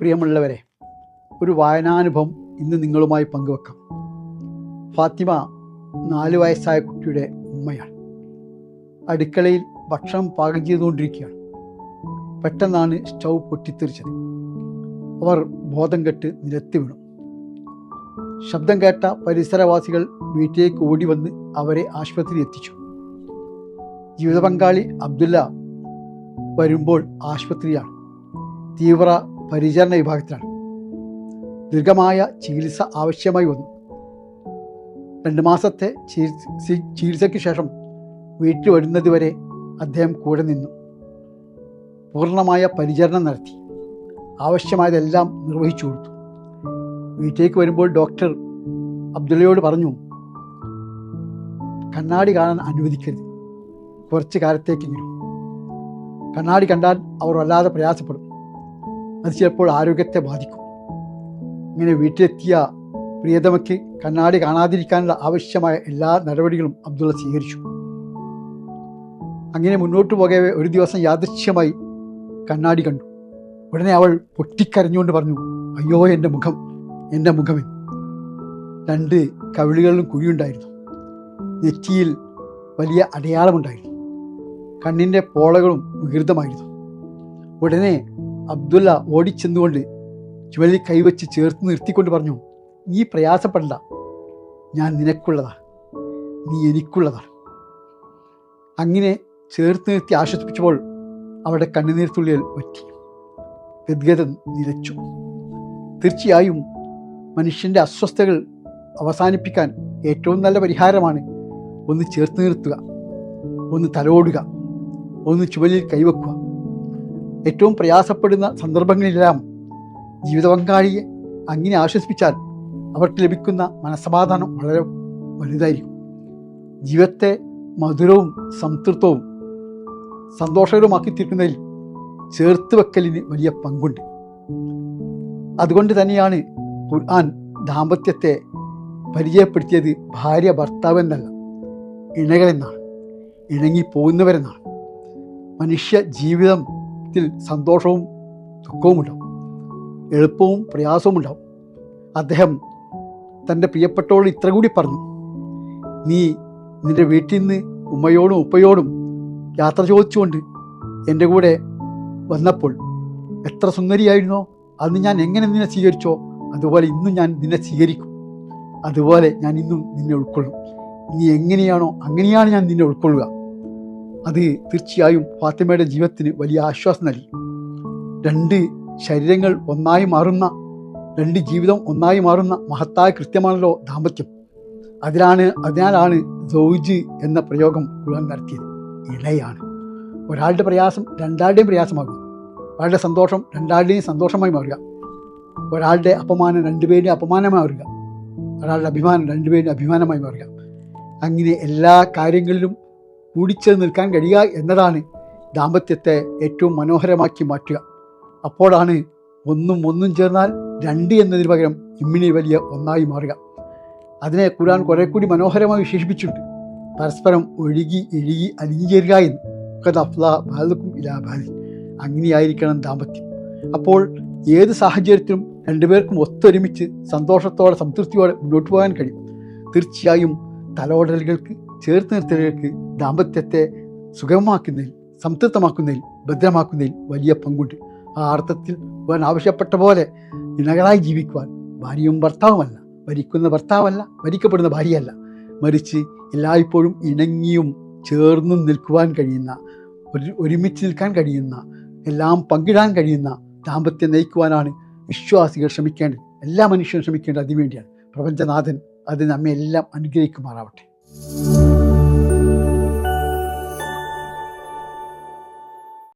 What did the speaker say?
പ്രിയമുള്ളവരെ ഒരു വായനാനുഭവം ഇന്ന് നിങ്ങളുമായി പങ്കുവെക്കാം. ഫാത്തിമ നാല് വയസ്സായ കുട്ടിയുടെ ഉമ്മയാണ്. അടുക്കളയിൽ ഭക്ഷണം പാകം ചെയ്തുകൊണ്ടിരിക്കുകയാണ്. പെട്ടെന്നാണ് സ്റ്റൗ പൊട്ടിത്തെറിച്ചത്. അവർ ബോധം കെട്ട് നിലത്തി വീണു. ശബ്ദം കേട്ട പരിസരവാസികൾ വീട്ടിലേക്ക് ഓടി വന്ന് അവരെ ആശുപത്രിയിൽ എത്തിച്ചു. ജീവിത പങ്കാളി അബ്ദുല്ല വരുമ്പോൾ ആശുപത്രിയാണ്. തീവ്ര പരിചരണ വിഭാഗത്തിലാണ്. ദീർഘമായ ചികിത്സ ആവശ്യമായി വന്നു. രണ്ട് മാസത്തെ ചികിത്സ ചികിത്സയ്ക്ക് ശേഷം വീട്ടിൽ വരുന്നതുവരെ അദ്ദേഹം കൂടെ നിന്നു. പൂർണമായ പരിചരണം നടത്തി. ആവശ്യമായതെല്ലാം നിർവഹിച്ചു കൊടുത്തു. വീട്ടിലേക്ക് വരുമ്പോൾ ഡോക്ടർ അബ്ദുള്ളയോട് പറഞ്ഞു കണ്ണാടി കാണാൻ അനുവദിക്കരുത്. കുറച്ച് കാലത്തേക്കെങ്കിലും. കണ്ണാടി കണ്ടാൽ അവർ വല്ലാതെ പ്രയാസപ്പെടും. അത് ചിലപ്പോൾ ആരോഗ്യത്തെ ബാധിക്കും. ഇങ്ങനെ വീട്ടിലെത്തിയ പ്രിയതമയ്ക്ക് കണ്ണാടി കാണാതിരിക്കാനുള്ള ആവശ്യമായ എല്ലാ നടപടികളും അബ്ദുള്ള സ്വീകരിച്ചു. അങ്ങനെ മുന്നോട്ട് പോകവേ ഒരു ദിവസം യാദൃശ്യമായി കണ്ണാടി കണ്ടു. ഉടനെ അവൾ പൊട്ടിക്കരഞ്ഞുകൊണ്ട് പറഞ്ഞു അയ്യോ എന്റെ മുഖം എന്റെ മുഖമേ. രണ്ട് കവിളുകളിലും കുഴിയുണ്ടായിരുന്നു. നെറ്റിയിൽ വലിയ അടയാളമുണ്ടായിരുന്നു. കണ്ണിന്റെ പോളകളും വികൃതമായിരുന്നു. ഉടനെ അബ്ദുള്ള ഓടിച്ചെന്നുകൊണ്ട് ചുവലിൽ കൈവച്ച് ചേർത്ത് നിർത്തിക്കൊണ്ട് പറഞ്ഞു നീ പ്രയാസപ്പെടണ്ട. ഞാൻ നിനക്കുള്ളതാ. നീ എനിക്കുള്ളതാ. അങ്ങനെ ചേർത്ത് നിർത്തി ആശ്വസിപ്പിച്ചപ്പോൾ അവിടെ കണ്ണുനീർത്തുള്ളികൾ പറ്റി ഗദ്ഗതൻ നിലച്ചു. തീർച്ചയായും മനുഷ്യന്റെ അസ്വസ്ഥതകൾ അവസാനിപ്പിക്കാൻ ഏറ്റവും നല്ല പരിഹാരമാണ് ഒന്ന് ചേർത്ത് നിർത്തുക ഒന്ന് തലോടുക ഒന്ന് ചുവലിൽ കൈവെക്കുക. ഏറ്റവും പ്രയാസപ്പെടുന്ന സന്ദർഭങ്ങളിലെല്ലാം ജീവിത പങ്കാളിയെ അങ്ങനെ ആശ്വസിപ്പിച്ചാൽ അവർക്ക് ലഭിക്കുന്ന മനസ്സമാധാനം വളരെ വലുതായിരിക്കും. ജീവിതത്തെ മധുരവും സംതൃപ്തവും സന്തോഷകരമാക്കി തീർക്കുന്നതിൽ ചേർത്ത് വെക്കലിന് വലിയ പങ്കുണ്ട്. അതുകൊണ്ട് തന്നെയാണ് ഖുർആൻ ദാമ്പത്യത്തെ പരിചയപ്പെടുത്തിയത് ഭാര്യ ഭർത്താവ് എന്നല്ല ഇണകളെന്നാണ് ഇണങ്ങി പോകുന്നവരെന്നാണ് മനുഷ്യ ജീവിതത്തിൽ സന്തോഷവും ദുഃഖവും ഉണ്ടാവും എളുപ്പവും പ്രയാസവും ഉണ്ടാവും അദ്ദേഹം തന്റെ പ്രിയപ്പെട്ടവളോട് ഇത്ര കൂടി പറഞ്ഞു നീ നിന്റെ വീട്ടിൽ നിന്ന് ഉമ്മയോടും ഉപ്പയോടും യാത്ര ചോദിച്ചുകൊണ്ട് എന്റെ കൂടെ വന്നപ്പോൾ എത്ര സുന്ദരിയായിരുന്നോ? അന്ന് ഞാൻ എങ്ങനെ നിന്നെ സ്വീകരിച്ചോ? അതുപോലെ ഇന്നും ഞാൻ നിന്നെ സ്വീകരിക്കും. അതുപോലെ ഞാൻ ഇന്നും നിന്നെ ഉൾക്കൊള്ളും. നീ എങ്ങനെയാണോ അങ്ങനെയാണ് ഞാൻ നിന്നെ ഉൾക്കൊള്ളുക. അത് തീർച്ചയായും ഫാത്തിമയുടെ ജീവിതത്തിന് വലിയ ആശ്വാസം നൽകി. രണ്ട് ശരീരങ്ങൾ ഒന്നായി മാറുന്ന രണ്ട് ജീവിതം ഒന്നായി മാറുന്ന മഹത്തായ കൃത്യമാണല്ലോ ദാമ്പത്യം. അതിലാണ് അതിനാലാണ് സൗജ് എന്ന പ്രയോഗം ഖുർആൻ നടത്തിയത്. ഇണയാണ് ഒരാളുടെ പ്രയാസം രണ്ടാളുടെയും പ്രയാസമാകും ഒരാളുടെ സന്തോഷം രണ്ടാളുടെയും സന്തോഷമായി മാറുക. ഒരാളുടെ അപമാനം രണ്ടുപേരുടെയും അപമാനമായി മാറുക. ഒരാളുടെ അഭിമാനം രണ്ടുപേരുടെയും അഭിമാനമായി മാറുക. അങ്ങനെ എല്ലാ കാര്യങ്ങളിലും കൂടിച്ചേർന്ന് നിൽക്കാൻ കഴിയുക എന്നതാണ് ദാമ്പത്യത്തെ ഏറ്റവും മനോഹരമാക്കി മാറ്റുക. അപ്പോഴാണ് ഒന്നും ഒന്നും ചേർന്നാൽ രണ്ട് എന്നതിന് പകരം ഇമ്മിണി വലിയ ഒന്നായി മാറുക. അതിനെ ഖുർആൻ കുറെ കൂടി മനോഹരമായി വിശേഷിപ്പിച്ചിട്ടുണ്ട്. പരസ്പരം ഒഴുകി ഇഴുകി അലിഞ്ഞു ചേരുക എന്ന്. ഖദ് അഫ്ലാ ബാലക്കും അങ്ങനെയായിരിക്കണം ദാമ്പത്യം. അപ്പോൾ ഏത് സാഹചര്യത്തിലും രണ്ടുപേർക്കും ഒത്തൊരുമിച്ച് സന്തോഷത്തോടെ സംതൃപ്തിയോടെ മുന്നോട്ട് പോകാൻ കഴിയും. തീർച്ചയായും തലോടലുകൾക്ക് ചേർത്ത് നിർത്തലുകൾക്ക് ദാമ്പത്യത്തെ സുഗമമാക്കുന്നതിൽ സംതൃപ്തമാക്കുന്നതിൽ ഭദ്രമാക്കുന്നതിൽ വലിയ പങ്കുണ്ട്. ആ അർത്ഥത്തിൽ അവൻ ആവശ്യപ്പെട്ട പോലെ ഇണകളായി ജീവിക്കുവാൻ ഭാര്യയും ഭർത്താവുമല്ല ഭരിക്കുന്ന ഭർത്താവല്ല ഭരിക്കപ്പെടുന്ന ഭാര്യയല്ല. മറിച്ച് എല്ലായ്പ്പോഴും ഇണങ്ങിയും ചേർന്നും നിൽക്കുവാൻ കഴിയുന്ന ഒരു ഒരുമിച്ച് നിൽക്കാൻ കഴിയുന്ന എല്ലാം പങ്കിടാൻ കഴിയുന്ന ദാമ്പത്യം നയിക്കുവാനാണ് വിശ്വാസികൾ ശ്രമിക്കേണ്ടത്. എല്ലാ മനുഷ്യരും ശ്രമിക്കേണ്ടത് അതിനുവേണ്ടിയാണ്. പ്രപഞ്ചനാഥൻ അത് നമ്മെ എല്ലാം അനുഗ്രഹിക്കുമാറാവട്ടെ.